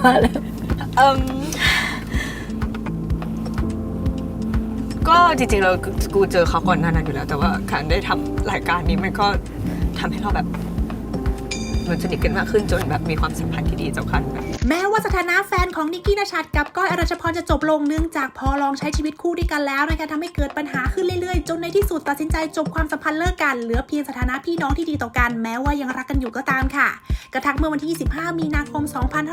มาแล้วเอิมก็จริงๆเรากูเจอเขาก่อนหน้านั้นอยู่แล้ว แต่ว่าการได้ทำรายการนี้มันก็ทำให้เราแบบ เหมันสนิทกันมากขึ้นจนแบบมีความสัมพันธ์ที่ดีต่อกันแบบแม้ว่าสถานะแฟนของนิกกี้นชัดกับก้อยอรัชพรจะจบลงเนื่องจากพอลองใช้ชีวิตคู่ด้วยกันแล้วนะคะทำให้เกิดปัญหาขึ้นเรื่อยๆ จนในที่สุดตัดสินใจจบความสัมพันธ์เลิกกันเหลือเพียงสถานะพี่น้องที่ดีต่อกัน แม้ว่ายังรักกันอยู่ก็ตามค่ะ กระทั่งเมื่อวันที่ 25 มีนาคม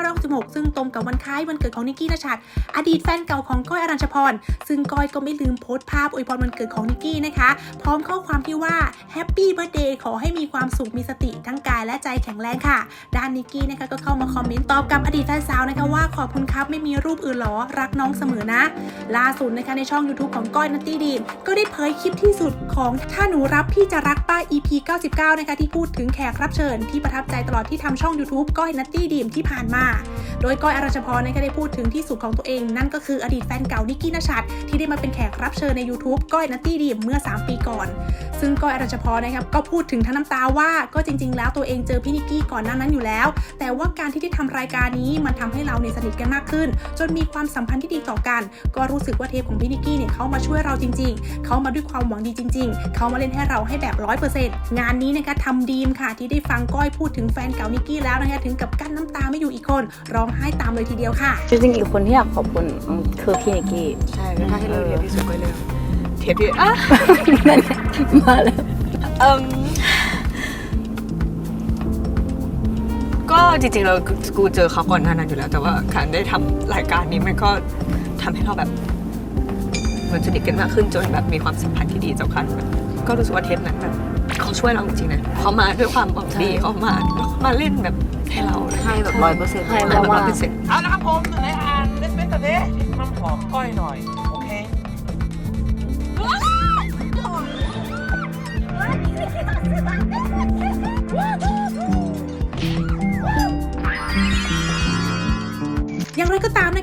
2566 ซึ่งตรงกับวันคล้ายวันเกิดของนิกกี้นชัดอดีตแฟนเก่าของก้อยอรัญชพรซึ่งก้อยก็ไม่ลืมโพสต์ภาพอวยพรวันเกิดของนิกกี้นะคะพร้อมข้อความที่ว่าแฮปปี้เบ t ร์ a เดย์ขอให้มีความสุขมีสติทั้งกายและใจแข็งแรงค่ะ ด้านนิกกี้นะคะก็เข้ามาคอมเมนต์ตอบกับอดีตแฟนสาวนะคะว่าขอบคุณครับไม่มีรูปอื่นหรอรักน้องเสมอนะ ล่าสุดนะคะในช่อง YouTube ของก้อยนัตตี้ดีมก็ได้เผยคลิปที่สุดของถ้าหนูรับพี่จะรักป้า EP 99 นะคะที่พูดถึงแขกรับเชิญ ที่ประทับใจตลอดที่ทำช่อง YouTube ก้อยนัตตี้ดีมที่ผ่านมา โดยก้อยอรัชพรนะคะได้พูดถึงที่สุดของตัวเอง นั่นก็คืออดีตแฟนเก่านิกกี้นชัดที่ได้มาเป็นแขกรับเชิญใน YouTube ก้อยนัตตี้ดีมเมื่อ 3 ปีก่อน ซึ่งก้อยอรัชพรนะครับก็พูดถึงทั้งน้ำตาว่าก็จริง ๆ แล้วตัวเองเจอพี่นิกกี้ก่อนหน้านั้นอยู่แล้ว แต่ว่าการที่ได้ทำรายการนี้มันทำให้เราเนี่ยสนิทกันมากขึ้น จนมีความสัมพันธ์ที่ดีต่อกัน ก็รู้สึกว่าเทปของพี่นิกกี้เนี่ยเขามาช่วยเราจริง ๆ เขามาด้วยความหวังดีจริง ๆ เขามาเล่นให้เราให้แบบร้อยเปอร์เซ็นต์งานนี้นะคะทำดีมค่ะที่ได้ฟังก้อยพูดถึงแฟนเก่านิกกี้แล้วนะคะถึงกับกั้นน้ำตาไม่อยู่อีกคนร้องไห้ตามเลยทีเดียวค่ะจริงๆอีกคนที่อยากขอบคุณคือพี่นิกกี้ใช่ถ้าให้เลือกเทปที่สุดก็เลือก เทปที่อะนั่นแหละมาแล้วเอิมก็จริงๆเรากูเจอเขาก่อนหน้านั้นอยู่แล้ว แต่ว่าการได้ทำรายการนี้มันก็ทำให้เราแบบเหมันสนิทกันมากขึ้นจนแบบมีความสัมพันธ์ที่ดีต่อกันแบบก็รู้สึกว่าเทปนั้นแบบเขาช่วยเราจริงๆนะเขามาด้วยความหวังดีเขามามาเล่นแบบให้เราให้แบบร้อยเปอร์เซ็นต์ให้ให้แบบร้ว่าอยเปอร์เซ็นต์ เอาละครับผมไหนอ่านเล็กๆตัวนี้น้ำหอมก้อยหน่อย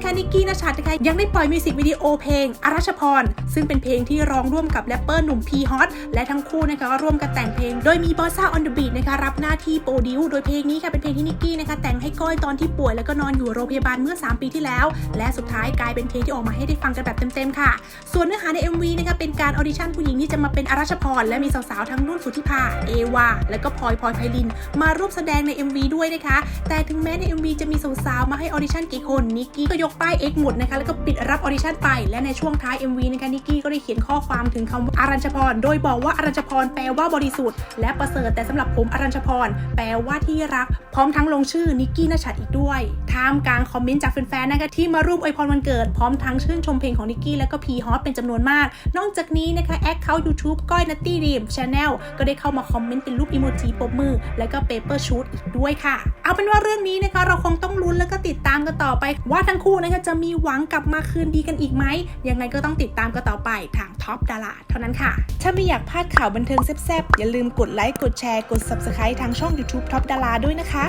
นะคะนิกกี้นชัดนะคะยังได้ปล่อยมิวสิกวิดีโอเพลงอารัชพร ซึ่งเป็นเพลงที่ร้องร่วมกับแรปเปอร์หนุ่มพีฮอตและทั้งคู่นะคะก็ร่วมกันแต่งเพลง โดยมีบอสซ่าออนเดอะบีทนะคะรับหน้าที่โปรดิวโดยเพลงนี้ค่ะเป็นเพลงที่นิกกี้นะคะแต่งให้ก้อยตอนที่ป่วยแล้วก็นอนอยู่โรงพยาบาลเมื่อ 3 ปีที่แล้ว และสุดท้ายกลายเป็นเพลงที่ออกมาให้ได้ฟังกันแบบเต็มๆค่ะ ส่วนเนื้อหาใน MV นะคะเป็นการออดิชั่นผู้หญิงที่จะมาเป็นอารัชพรและมีสาวๆทั้งนุ่นสุทธิภาเอวาและก็พลอยพลอยไพลิน มาร่วมแสดงใน MV ด้วยนะคะ แต่ถึงแม้ใน MV จะมีสาวๆมาให้ออดิชั่นกี่คนนิกกี้ก็ยกป้าย X หมดนะคะแล้วก็ปิดรับออดิชั่นไป และในช่วงท้าย MV นะคะนิกกี้ก็ได้เขียนข้อความถึงคำว่าอารัญชพร โดยบอกว่าอารัญชพรแปลว่าบริสุทธิ์และประเสริฐแต่สำหรับผมอารัญชพรแปลว่าที่รัก พร้อมทั้งลงชื่อนิกกี้นชัดอีกด้วยท่ามกลางคอมเมนต์จากแฟนๆนะคะที่มาร่วมอวยพรวันเกิดพร้อมทั้งชื่นชมเพลงของนิกกี้และก็พีฮอตเป็นจำนวนมาก นอกจากนี้นะคะแอคเคาท์ YouTube ก้อยนัตตี้ดีมชาแนลก็ได้เข้ามาคอมเมนต์เป็นรูปอีโมจิปบมือ และก็เปเปอร์ชูตอีกด้วยค่ะ เอาเป็นว่าเรื่องนี้นะคะเราคงต้องลุ้นแล้วก็ติดตามกันต่อไปว่าทั้งคู่นะคะจะมีหวังกลับมาคืนดีกันอีกไหม ยังไงก็ต้องติดตามกันต่อไปทางท็อปดาราเท่านั้นค่ะ ถ้าไม่อยากพลาดข่าวบันเทิงแซ่บๆ อย่าลืมกดไลค์ กดแชร์ กด Subscribe ทางช่อง YouTube ท็อปดาราด้วยนะคะ